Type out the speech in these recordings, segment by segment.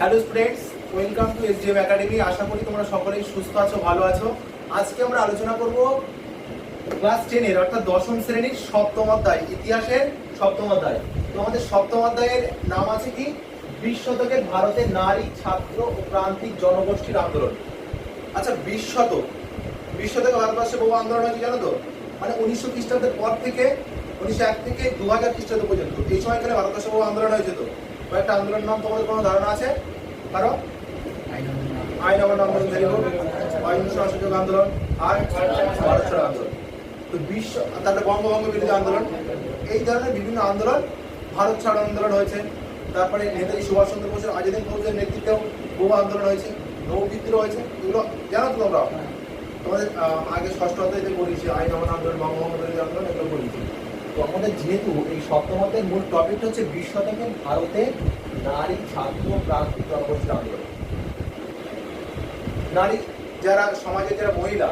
Hello students welcome to SDM academy আশা করি তোমরা সকলেই সুস্থ আছো, ভালো আছো। আজকে আমরা আলোচনা করব ক্লাস টেনের অর্থাৎ দশম শ্রেণির সপ্তম অধ্যায়, ইতিহাসের সপ্তম অধ্যায়। তো আমাদের সপ্তম অধ্যায়ের নাম আছে কি? বিশ শতকের ভারতের নারী, ছাত্র ও প্রান্তিক জনগোষ্ঠীর আন্দোলন। আচ্ছা বিশ শতক। বিশ শতকে ভারতবর্ষে বহু আন্দোলন হয়েছে, জানো তো? মানে উনিশশো খ্রিস্টাব্দের পর থেকে, উনিশশো এক থেকে দু হাজার খ্রিস্টাব্দ পর্যন্ত। এই সময়কালে ভারতবর্ষে বহু আন্দোলন হয়েছে তো। কয়েকটা আন্দোলনের নাম তোমাদের কোনো ধারণা আছে? কারও আইন ভেরি গুড অহিংস অসহযোগ আন্দোলন আর ভারত ছাড়ো আন্দোলন। তো বিশ্ব তারপরে বঙ্গভঙ্গ বিরোধী আন্দোলন। এই ধরনের বিভিন্ন আন্দোলন ভারত ছাড়ো আন্দোলন হয়েছে। তারপরে নেতাজি সুভাষচন্দ্র বোসের আজাদিন ফৌজের নেতৃত্বেও বহু আন্দোলন হয়েছে নৌ বিদ্রোহ হয়েছে। এগুলো জানো তোমরা? তোমাদের আগে ষষ্ঠ অধ্যায়তে পড়িয়েছি আইন অমান্য আন্দোলন, বঙ্গভঙ্গ বিরোধী আন্দোলন, এগুলো পড়িয়েছি আমাদের যেহেতু এই সপ্তম মূল টপিকটা হচ্ছে বিশ শতকের ভারতে নারী ছাত্র প্রান্তিক জনগোষ্ঠীর আন্দোলন নারী যারা, সমাজের যারা মহিলা,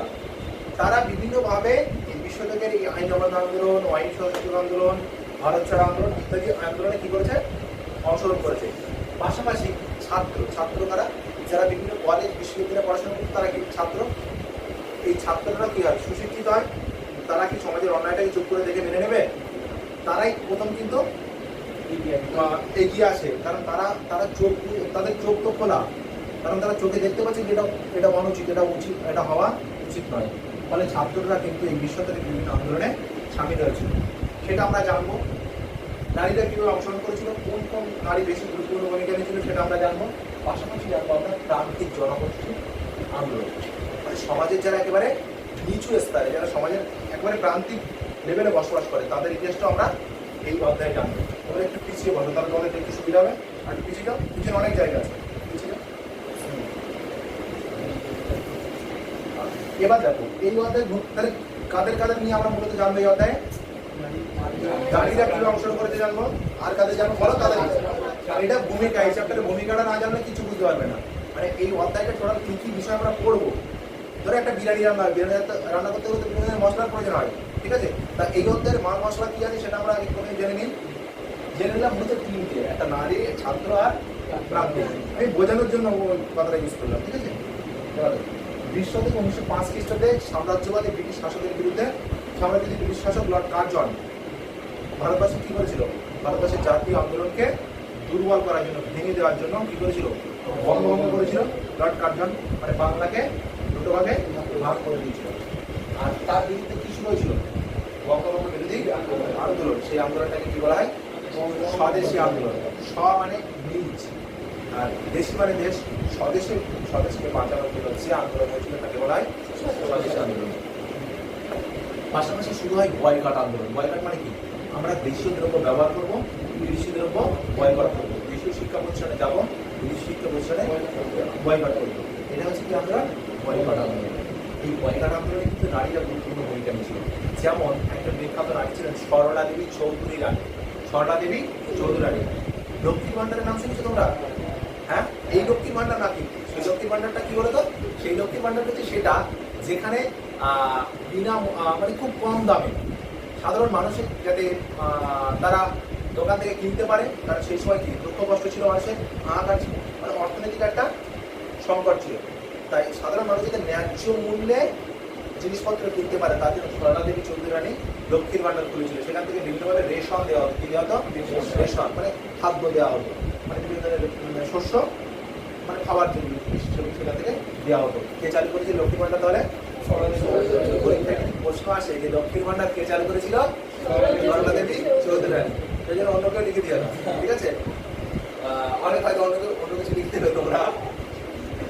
তারা বিভিন্নভাবে এই বিশ্ব শতকের এই আইন অমান্য আন্দোলন, আইন সহযোগ আন্দোলন, ভারত ছাড়া আন্দোলন ইত্যাদি আন্দোলনে কি করেছে? অংশগ্রহণ করেছে। পাশাপাশি ছাত্র ছাত্র তারা, যারা বিভিন্ন কলেজ বিশ্ববিদ্যালয়ে পড়াশোনা করছে তারা কি ছাত্র? এই ছাত্ররা কি হয়? সুশিক্ষিত হয়। তারা কি সমাজের অন্যায়টাকে চুপ করে দেখে মেনে নেবে? তারাই প্রথম কিন্তু এগিয়ে আসে। কারণ তারা তারা চোখ তাদের চোখ তো খোলা। কারণ তারা চোখে দেখতে পাচ্ছে যে এটা এটা অনুচিত, এটা উচিত, এটা হওয়া উচিত নয়। ফলে ছাত্ররা কিন্তু এই বিশ্বতের বিভিন্ন আন্দোলনে সামিল হয়েছিল সেটা আমরা জানব। নারীরা কীভাবে অংশগ্রহণ করেছিল? কোন কোন নারী বেশি গুরুত্বপূর্ণ ভূমিকা নিয়েছিল সেটা আমরা জানব। পাশাপাশি জানব আমরা প্রান্তিক জনগোষ্ঠী আন্দোলন। মানে সমাজের যারা একেবারে নিচু স্তরে, যারা সমাজের একেবারে প্রান্তিক লেভেলে বসবাস করে। তাদের ইতিহাসটা আমরা এই অধ্যায়ে জানব। তোমরা একটু পিছিয়ে বসো, তাহলে তোমাদের দেখতে সুবিধা হবে। আর পিছিয়ে যাও, পিছনে অনেক জায়গা আছে। পিছিয়ে এবার দেখো, এই অধ্যায় তাহলে কাদের কাদের নিয়ে আমরা মূলত জানব এই অধ্যায়ে? নারীরা কীভাবে অংশগ্রহণ করেছে জানব? আর কাদের জানব? বলো তাদের এটা ভূমিকা, এই চ্যাপ্টারের ভূমিকাটা না জানলে কিছু বুঝতে পারবে না। মানে এই অধ্যায়টা টোটাল কি কি বিষয় আমরা পড়ব? ধরো একটা বিরিয়ানি রান্না বিরিয়ানি রান্না করতে করতে বিভিন্ন ধরনের মশলার প্রয়োজন হয়, ঠিক আছে? তা এই অধ্যায়ের মাল মশলা কি আছে সেটা আমরা আগে জেনে নিই। জেনে নিলাম মূলত তিনটে, একটা নারী ছাত্র আর প্রাপ্তি আমি বোঝানোর জন্য কথাটা ইউজ করলাম, ঠিক আছে। বিশ শতক উনিশশো পাঁচ খ্রিস্টাব্দে সাম্রাজ্যবাদী ব্রিটিশ শাসকের বিরুদ্ধে সাম্রাজ্যবাদী ব্রিটিশ শাসক লর্ড কার্জন ভারতবর্ষে কি করেছিল? ভারতবর্ষের জাতীয় আন্দোলনকে দুর্বল করার জন্য, ভেঙে দেওয়ার জন্য কি করেছিল? বঙ্গভঙ্গ করেছিল লর্ড কার্জন মানে বাংলাকে দুটো ভাগে করে দিয়েছিল। আর তার বিরুদ্ধে কি শুরু হয়েছিল বঙ্গভঙ্গ বিরোধী আন্দোলন। সেই আন্দোলনটাকে কি বলা হয়? স্বদেশী আন্দোলন। স্ব মানে নিজ। আর দেশি মানে দেশ। স্বদেশে, স্বদেশকে বাঁচানোর জন্য যে আন্দোলন হয়েছিল তাকে বলা হয় স্বদেশী আন্দোলন। পাশাপাশি শুরু হয় বয়কট আন্দোলন। বয়কট মানে কি? আমরা দেশীয় দ্রব্য ব্যবহার করব, বিদেশি দ্রব্য বয়কট করব। দেশীয় শিক্ষা প্রতিষ্ঠানে যাব, বিদেশি শিক্ষা প্রতিষ্ঠানে বয়কট করব। এটা হচ্ছে কি আমরা আন্দোলন এই বয়কট আন্দোলনে কিন্তু নারীরা গুরুত্বপূর্ণ ভূমিকা নিয়েছিল। যেমন একটা বিখ্যাত নারী ছিলেন সরলা দেবী চৌধুরী রানী। সরলা দেবী চৌধুরী রানী। লক্ষ্মী ভান্ডারের নাম শুনেছো তোমরা? হ্যাঁ? এই লক্ষ্মী ভান্ডার না কিন্তু সেই লক্ষ্মী ভান্ডারটা কি বলতো? সেই লক্ষ্মী ভান্ডার হচ্ছে সেটা যেখানে বিনা মানে খুব কম দামে সাধারণ মানুষের যাতে তারা দোকান থেকে কিনতে পারে কারণ সেই সময় কি দুঃখ কষ্ট ছিল মানুষের, হাহাকার মানে অর্থনৈতিক একটা সংকট ছিল। তাই সাধারণ মানুষ যাতে ন্যায্য মূল্যে জিনিসপত্র কিনতে পারে, তার জন্য সরলা দেবী চৌধুরী লক্ষ্মীর ভান্ডার খুলেছিল। সেখান থেকে বিভিন্নভাবে রেশন দেওয়া হতো, কি দেওয়া হতো? রেশন মানে খাদ্য দেওয়া হতো মানে বিভিন্ন ধরনের শস্য মানে খাবার জন্য সেখান থেকে দেওয়া হতো। কে চালু করেছিল লক্ষ্মীর ভান্ডার তাহলে? প্রশ্ন আসে যে লক্ষ্মীর ভান্ডার কে চালু করেছিল? সরলা দেবী চৌধুরী রানী সেই জন্য অন্য কেউ লিখে দিয়ে ঠিক আছে? অনেক হয়তো অন্য অন্য কিছু লিখতে হবে তোমরা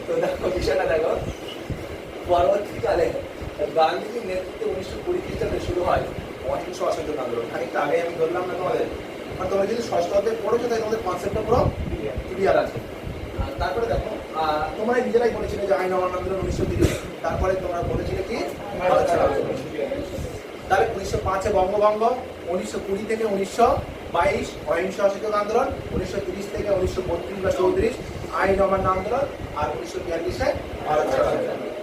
তো দেখো বিষয়টা দেখো পরবর্তীকালে গান্ধীজির নেতৃত্বে উনিশশো কুড়ি খ্রিস্টাব্দে শুরু হয় অহিংস অসহযোগ আন্দোলন। খানিকটা আগে আমি ধরলাম না তোমাদের। আর তোমরা যদি ষষ্ঠ অধ্যায় পড়েছো তাই তোমাদের কনসেপ্টটা পুরো ক্লিয়ার আছে। তারপরে দেখো তোমরা নিজেরাই বলেছিলে যে আইন অমান্য আন্দোলন উনিশশো তিরিশ। তারপরে তোমরা বলেছিলে কি? তাহলে উনিশশো পাঁচে বঙ্গভঙ্গ, উনিশশো কুড়ি থেকে উনিশশো বাইশ, অহিংস অসহযোগ আন্দোলন, উনিশশো তিরিশ থেকে উনিশশো বত্রিশ বা চৌত্রিশ, আইন অমান্য আন্দোলন, আর উনিশশো বিয়াল্লিশে ভারত ছাড়ো আন্দোলন।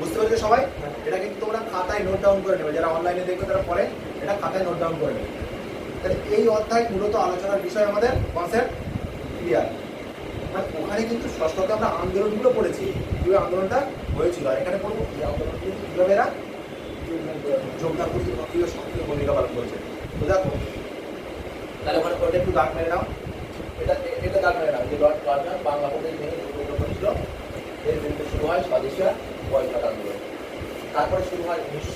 বুঝতে পেরেছ সবাই? এটা কিন্তু তোমরা খাতায় নোট ডাউন করে নেবে। যারা অনলাইনে দেখবে তারা পরে এটা খাতায় নোট ডাউন করে নেবে। তাহলে এই অধ্যায় মূলত আলোচনার বিষয় আমাদের কনসেপ্ট ক্লিয়ার মানে এখানে কিন্তু ষষ্ঠতে আমরা আন্দোলনগুলো পড়েছি, কীভাবে আন্দোলনটা হয়েছিল। আর এখানে পড়ব এই আন্দোলনগুলো কীভাবে এরা যোগদান করেছে কীভাবে সক্রিয় ভূমিকা পালন করেছে। তো দেখো, তাহলে ওখানে ওটা একটু দাগ মেরে নাও। এটা এটা দাগ মেরে নাও। যে লর্ড বাংলা প্রদেশ ভেঙে করেছিল এর বিরুদ্ধে শুরু হয় স্বদেশিয়া বয়কট আন্দোলন তারপরে শুরু হয় উনিশ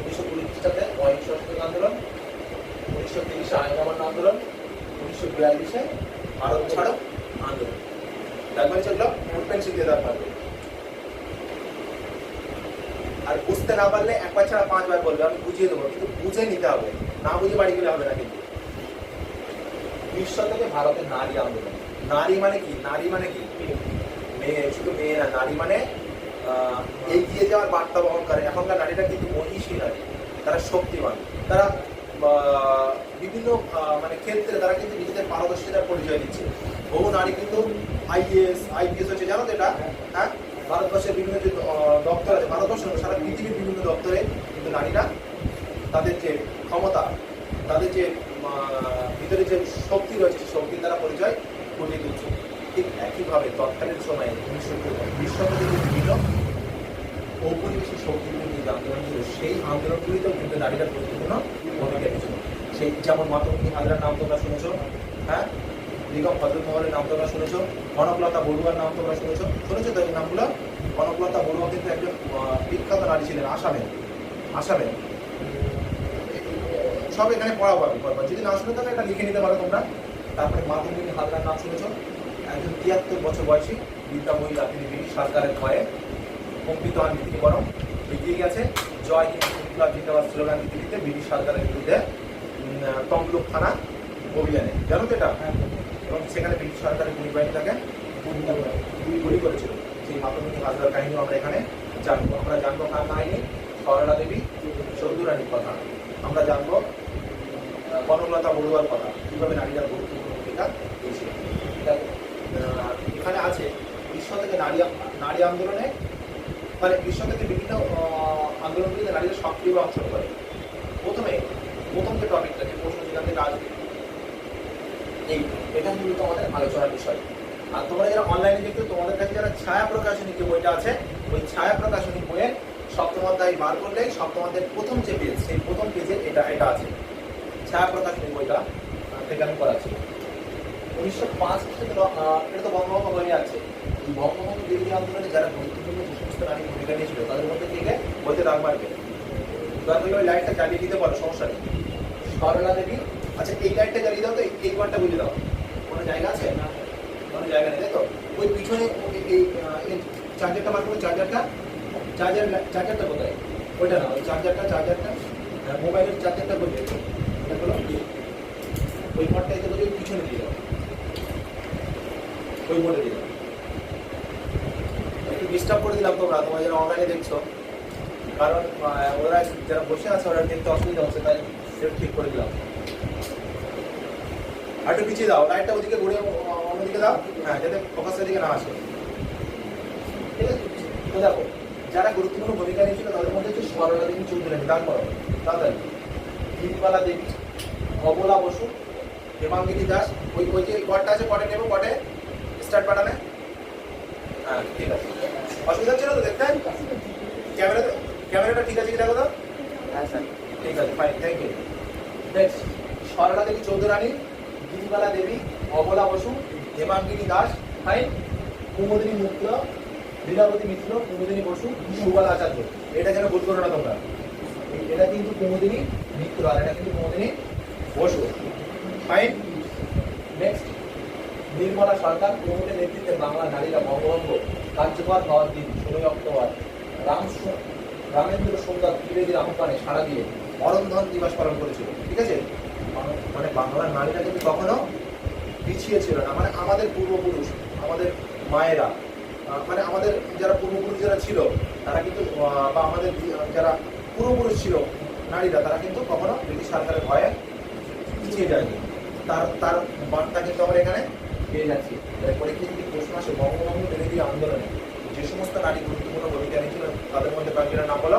উনিশশো কুড়ি খ্রিস্টাব্দে অহিংস আন্দোলন, উনিশশো তিরিশে আইন আন্দোলন, উনিশশো বিয়াল্লিশে ভারত ছাড়ো আন্দোলন। তারপরে পেন্সিল দিয়ে দেওয়া পারবে আর বুঝতে না পারলে একবার ছাড়া পাঁচবার বলবে, আমি বুঝিয়ে দেবো, কিন্তু বুঝে নিতে হবে। না বুঝে বাড়ি গেলে হবে না কিন্তু। বিশ শতকে ভারতের নারী আন্দোলন। নারী মানে কি? নারী মানে কি? মেয়ে। শুধু মেয়ে না, নারী মানে এগিয়ে যাওয়ার বার্তা বহন করে। এখনকার নারীরা কিন্তু মহিষী নারী। তারা শক্তিমান। তারা বিভিন্ন মানে ক্ষেত্রে তারা কিন্তু নিজেদের পারদর্শিতার পরিচয় দিচ্ছে। বহু নারী কিন্তু আইএস আইপিএস হচ্ছে, জানো তো এটা? হ্যাঁ? ভারতবর্ষের বিভিন্ন যে দপ্তর আছে ভারতবর্ষ সারা পৃথিবীর বিভিন্ন দপ্তরে কিন্তু নারীরা তাদের যে ক্ষমতা, তাদের যে ভিতরে যে শক্তি রয়েছে শক্তির দ্বারা পরিচয় ফুটিয়ে তুলছে ঠিক একইভাবে তৎকালীন সময়ে, উনিশশো বিশ যে বিভিন্ন ঔপনিবেশিক শক্তিগুলি যে আন্দোলন ছিল সেই আন্দোলনগুলিতেও কিন্তু নারীরা গুরুত্বপূর্ণ ভূমিকা রেখেছিল সেই যেমন মাতঙ্গী হাজরার নাম তোমরা শুনেছ হ্যাঁ? নিগম ভদ্রমহলের নাম তোমরা শুনেছ, কনকলতা বড়ুয়ার নাম তোমরা শুনেছ। শুনেছো তো এই নামগুলো? কনকলতা বড়ুয়া কিন্তু একজন বিখ্যাত নারী ছিলেন আসামে আসামে সব এখানে পড়া পাবে পরপর যদি না শুনে তাহলে এটা লিখে নিতে পারো তোমরা। তারপরে মাতঙ্গী হাজরার নাম শুনেছ। একজন তিয়াত্তর বছর বয়সী বিদ্যা মহিলা, তিনি ব্রিটিশ সরকারের ভয়ে কম্পিত হন তিনি বরং এগিয়ে গেছে। জয় হিন্দ বিপ্লব জিন্দাবাদ স্লোগান দিতে ব্রিটিশ সরকারের বিরুদ্ধে তমলুক থানা অভিযানে। জানো তো এটা? এবং সেখানে ব্রিটিশ সরকারের গুলি বাহিনী তাকে গুলি- গুলি করেছিল। সেই মাতঙ্গী হাজরার কাহিনী আমরা এখানে জানব। আমরা জানব কার কাহিনী? সরলা দেবী চৌধুরানীর কথা। আমরা জানব কনকলতা বড়ুয়ার কথা। কীভাবে নারীরা গুরুত্বপূর্ণ ভূমিকা দিয়েছিল দেখো, আহ, এখানে আছে বিশ্ব থেকে নারী নারী আন্দোলনে মানে বিশ্ব থেকে বিভিন্ন আন্দোলনগুলিতে নারীরা সক্রিয় অংশগ্রহণ করে প্রথমে, প্রথম যে টপিকটা যে প্রশ্ন যেখান থেকে আসবে এই, এটা মূলত আমাদের আলোচনার বিষয়। আর তোমরা যারা অনলাইনে দেখছ, তোমাদের কাছে যারা ছায়া প্রকাশনী যে বইটা আছে, ওই ছায়া প্রকাশনী বইয়ের সপ্তম অধ্যায় বার করলেই সপ্তম অধ্যায়ের প্রথম যে পেজ সেই প্রথম পেজে এটা এটা আছে। ছায়া প্রকাশনী বইটা থেকে আমি করাচ্ছি উনিশশো পাঁচ এটা তো বঙ্গভঙ্গ বলে আছে। বঙ্গভঙ্গ বিরোধী আন্দোলনে যারা গুরুত্বপূর্ণ যে সমস্ত নারী ভূমিকা নিয়েছিল তাদের মধ্যে থেকে বইতে দাগ মারবে দয়া ওই লাইটটা জ্বালিয়ে দিতে পারো সমস্যা নেই সরলা দেবী আচ্ছা এই লাইটটা জ্বালিয়ে দাও তো এই- ঘরটা বুঝে দাও কোনো জায়গা আছে না কোনো জায়গা নেই তো ওই পিছনে এই- চার্জারটা বার করো চার্জারটা চার্জার চার্জারটা কোথায় ওইটা না ওই চার্জারটা চার্জারটা হ্যাঁ, মোবাইলের চার্জারটা কোথায় এটা হলো ওই ঘরটা এতে করে পিছনে দিয়ে দাও ওই বোর্ডে দিয়ে দাও। ডিস্টার্ব করে দিলাম তোমরা তোমরা যারা অনলাইনে দেখছ। কারণ ওরা যারা বসে আছে, ওরা দেখতে অসুবিধা হচ্ছে, তাই সেটা ঠিক করে দিলাম। আর একটু পিছিয়ে দাও লাইটটা ওদিকে ঘুরে অন্যদিকে দাও। হ্যাঁ যাতে ফোকাসের দিকে না আসে। ঠিক আছে? দেখো, যারা গুরুত্বপূর্ণ ভূমিকা নিয়েছিল, তাদের মধ্যে হচ্ছে সরলা দেবী চৌধুরী দান করো তাড়াতাড়ি হিন্দবালা দেবী, অবলা বসু, হেমাঙ্গিনী দাস, ওই ওই যে কটটা আছে কটে নেব কটে স্টার্ট বাটনে হ্যাঁ ঠিক আছে অসুবিধা ছিল তো দেখতে? ক্যামেরা ক্যামেরাটা ঠিক আছে কি দেখো তো হ্যাঁ স্যার। ঠিক আছে fine thank you next Sarala Devi Chaudhurani Giribala Devi Abala Basu Hemangini Das fine Kumudini Mitra Lilabati Mitra Kumudini Basu Subal Acharya. এটা যেন ভুল করো না তোমরা? এটা কিন্তু কুমুদিনী মিত্র আর এটা কিন্তু কুমুদিনী বসু। ফাইন নেক্সট নির্মলা সরকার প্রমুখের নেতৃত্বে বাংলা নারীরা বঙ্গভঙ্গ কার্যকর হওয়ার দিন ষোলোই অক্টোবর। রাম রামেন্দ্র সুন্দর ত্রিবেদীর আহ্বানে সাড়া দিয়ে অরন্ধন দিবস পালন করেছিল। ঠিক আছে? মানে- মানে বাংলার নারীরা কিন্তু কখনো পিছিয়ে ছিল না। মানে আমাদের পূর্বপুরুষ, আমাদের মায়েরা মানে আমাদের যারা পূর্বপুরুষ যারা ছিল, তারা কিন্তু বা আমাদের যারা পূর্বপুরুষ ছিল নারীরা, তারা কিন্তু কখনো ব্রিটিশ সরকারের ভয়ে পিছিয়ে যায়নি। তার তার বার্তা কিন্তু আমরা এখানে পেয়ে যাচ্ছি। পরীক্ষা যদি প্রশ্ন আসে, বঙ্গবন্ধু বিরোধী আন্দোলনে। যে সমস্ত নারী গুরুত্বপূর্ণ ভূমিকা নিয়েছিল, তাদের মধ্যে কয়েকজনের নাম বলো।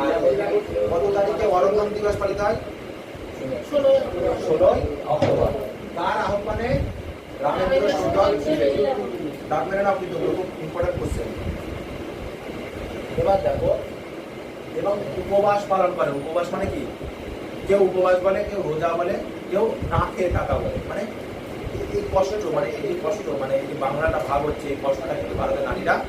আর কত তারিখে অরন্ধন দিবস পালিত হয়? ষোলো ষোলোই অক্টোবর। কার আহ্বানে রামেন্দ্র সুন্দর ডাক মেরে নাও কিন্তু ইম্পর্টেন্ট কোশ্চেন এবার দেখো এবং উপবাস পালন করে। উপবাস মানে কি? কেউ উপবাস বলে, কেউ রোজা বলে, কেউ না খেয়ে থাকা বলে। মানে এই- কষ্ট মানে এই কষ্ট মানে এই বাংলাটা ভাগ হচ্ছে, এই কষ্টটা কিন্তু ভারতের নারীরা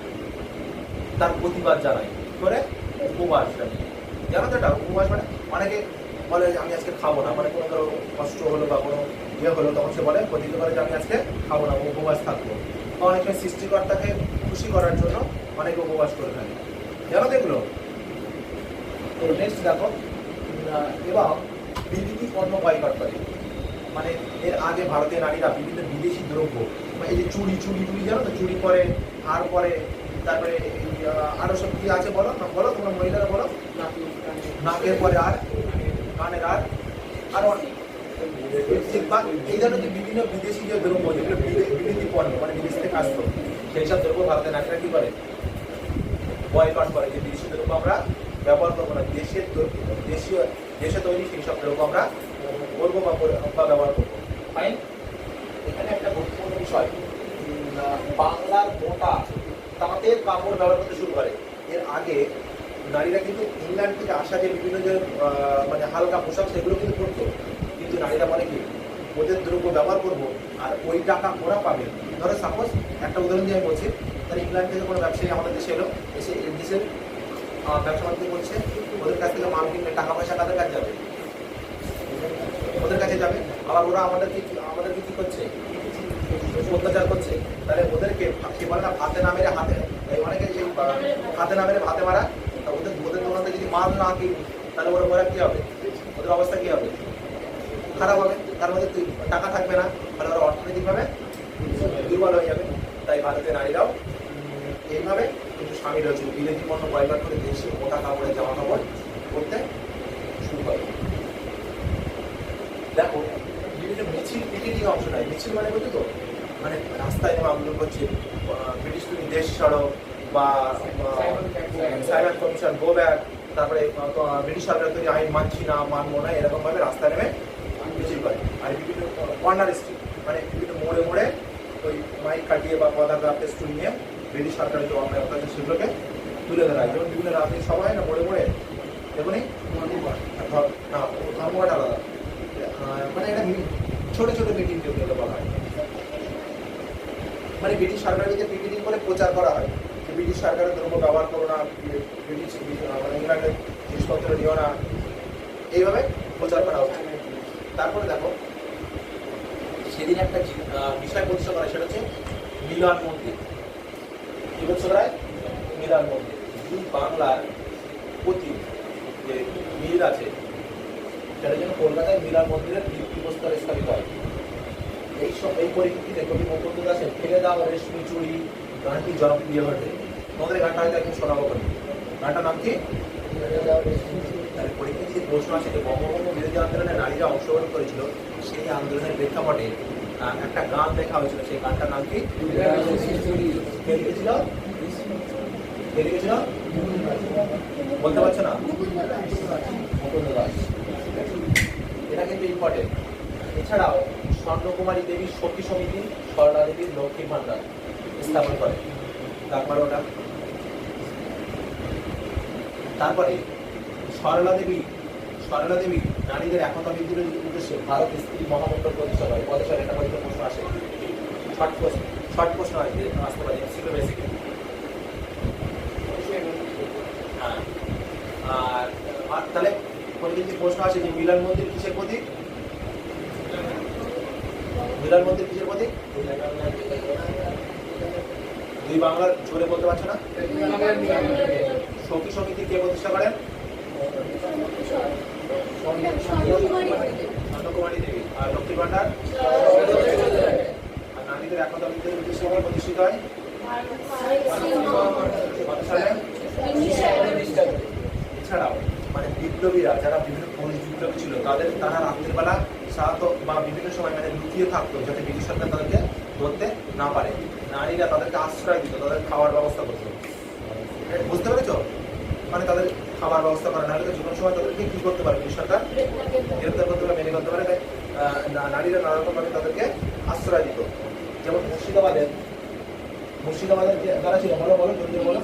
তার প্রতিবাদ জানায়। করে উপবাস জানো। তো এটা? উপবাস মানে অনেকে বলে যে, আমি আজকে খাব না। মানে কোনো ধরো কষ্ট হলো বা কোনো ইয়ে হলো, তখন সে বলে, প্রতিজ্ঞা করে যে, আমি আজকে খাব না উপবাস থাকব। অনেক সৃষ্টিকর্তাকে খুশি করার জন্য অনেকে উপবাস করে থাকে। জানো তো এগুলো? নেক্সট দেখো এবং বিদেশি পণ্য বয়কট করে। মানে এর আগে ভারতীয় নারীরা বিভিন্ন বিদেশি দ্রব্য মানে এই যে চুড়ি চুড়ি টুড়ি জানো তো? চুড়ি পরে হার পরে তারপরে এই আহ, আরও সব কি আছে বলো? না বলো তোমরা মহিলারা বলো। নাকের পরে আর কানের আর আর এই ধরনের যে বিভিন্ন বিদেশি যে দ্রব্য যেগুলো বিদে- বিদেশি পণ্য মানে বিদেশ থেকে আসতো সেই সব দ্রব্য ভারতের নারীরা কি করে? বয়কট করে যে বিদেশি দ্রব্য আমরা ব্যবহার করব না দেশের দেশীয় দেশে তৈরি সেই সব দ্রব্য আমরা করব বা ব্যবহার করব। ফাইন। এখানে একটা গুরুত্বপূর্ণ বিষয় বাংলার মোটা তাঁতের কাপড় ব্যবহার করতে শুরু করে। এর আগে নারীরা কিন্তু ইংল্যান্ড থেকে আসা যে বিভিন্ন যে মানে হালকা পোশাক সেগুলো কিন্তু পরতো। কিন্তু নারীরা বলে কি ওদের দ্রব্য ব্যবহার করব আর ওই টাকা ওরা পাবে। ধরো সাপোজ একটা উদাহরণ দিয়ে আমি বলছি তাহলে ইংল্যান্ড থেকে কোনো ব্যবসায়ী আমাদের দেশে এলো এসে এই দেশের ব্যবসা বাণিজ্য করছে ওদের কাছ থেকে মাল কিনলে টাকা পয়সা কাদের কাছে যাবে? ওদের কাছে যাবে। আবার ওরা আমাদেরকে কি- আমাদেরকে কি করছে? অত্যাচার করছে। তাহলে ওদেরকে কি বলে না হাতে না মেরে হাতে অনেকে আহ, হাতে না মেরে হাতে মারা তা ওদের ওদের দোকান যদি মাল না কিনি তাহলে ওরা ওরা কি হবে? ওদের অবস্থা কি হবে? খারাপ হবে। তার মধ্যে টাকা থাকবে না তাহলে ওরা অর্থনৈতিকভাবে দুর্বল হয়ে যাবে। তাই ভারতের নারীরাও এইভাবে স্বামী রয়েছে বিলেতি পণ্য বয়কট করে দেশে মোটা কাপড়ের জামা কাপড় করতে শুরু করে। দেখো, বিভিন্ন মিছিল পিকেটিং অংশ নেয়। মিছিল মানে বলছো তো মানে রাস্তায় নেমে আন্দোলন করছে ব্রিটিশ তুমি দেশ ছাড়ো বা সাইবার কমিশন, গো ব্যাক, তারপরে ব্রিটিশ সরকার তৈরি আইন মানছি না, মানবো না এরকম ভাবে রাস্তায় নেমে মিছিল করে। আর বিভিন্ন কর্নার স্ট্রিট মানে বিভিন্ন মোড়ে মোড়ে ওই মাইক কাটিয়ে বা পতাকা পেস্টুল নিয়ে ব্রিটিশ সরকারের যে অন্যায় অত্যাচার সেগুলোকে তুলে ধরা হয়। যেমন বিভিন্ন রাজনৈতিক সভায় না মোড়ে মোড়ে দেখুনি ধর- না, ধর্মঘট আলাদা। মানে এটা ছোট ছোট মিটিং যেগুলো বলা হয়। মানে ব্রিটিশ সরকারকে যে পিকেটিং করে প্রচার করা হয়, যে ব্রিটিশ সরকারের দ্রব্য ব্যবহার করো না, ব্রিটিশ ইংল্যান্ডের জিনিসপত্র নিও না, এইভাবে প্রচার করা হচ্ছে। তারপরে দেখো, সেদিন একটা বিষয় প্রতিষ্ঠা করা সেটা হচ্ছে মিলন মন্দির। বলছো রায় দুই বাংলার প্রতি যে মিল আছে সেটা যেন কলকাতায় মিলন মন্দিরের ভিত্তিপ্রস্তর স্থাপিত হয়। এই সব এই পরিপ্রেক্ষিতে কবি দাসের ফেলে দাও রেশমি গানটি জনপ্রিয় ঘটে তোমাদের গানটা হয়তো এখন শোনাবো গানটার নাম কি? তার পরিপ্রেক্ষিতে প্রশ্ন আছে যে বঙ্গবঙ্গ বিরোধী আন্দোলনে নারীরা অংশগ্রহণ করেছিল সেই আন্দোলনের প্রেক্ষাপটে একটা গান দেখা হয়েছিল, সেই গানটার নাম কি? বলতে পারছ না? এটা কিন্তু ইম্পর্টেন্ট এছাড়াও স্বর্ণকুমারী দেবী সখী সমিতি, স্বর্ণা দেবীর লক্ষ্মী ভান্ডার স্থাপন করে। তারপরে ওটা? তারপরে সরলা দেবী সরলা দেবী নারীদের একতা বৃদ্ধির উদ্দেশ্যে ভারত স্ত্রী মহামন্ডল প্রতিষ্ঠা করে পদচার একটা পরীক্ষা প্রশ্ন আসে। শর্ট প্রশ্ন শর্ট প্রশ্ন আসবে আসতে পারে এমসিকিউ বেসিকে হ্যাঁ। আর আর তাহলে পরবর্তী প্রশ্ন আসে যে মিলন মন্দির কিসের প্রতীক? মিলন মন্দির কিসের প্রতীক? দুই বাংলার জোরে বলতে পারছ না? সখী সমিতি কে প্রতিষ্ঠা করেন? আর নারীদের একতা প্রতিষ্ঠিত হয় এছাড়াও মানে বিপ্লবীরা যারা বিভিন্ন বিপ্লবী ছিল তাদের তারা রাত্রের বেলা সাধারণত বা বিভিন্ন সময় মানে লুকিয়ে থাকতো যাতে ব্রিটিশ সরকার তাদেরকে ধরতে না পারে নারীরা তাদেরকে আশ্রয় দিত তাদের খাওয়ার ব্যবস্থা করতো বুঝতে পেরেছ মানে তাদের খাবার ব্যবস্থা করা না হলে তো যে সময় তাদেরকে কি করতে পারে? পুলিশ সরকার গ্রেপ্তার করতে পারে মেনে করতে পারে নারীরা নানা রকমভাবে তাদেরকে আশ্রয় দিত। যেমন মুর্শিদাবাদের মুর্শিদাবাদের যারা ছিল, বলো বলো, জলদি বলো।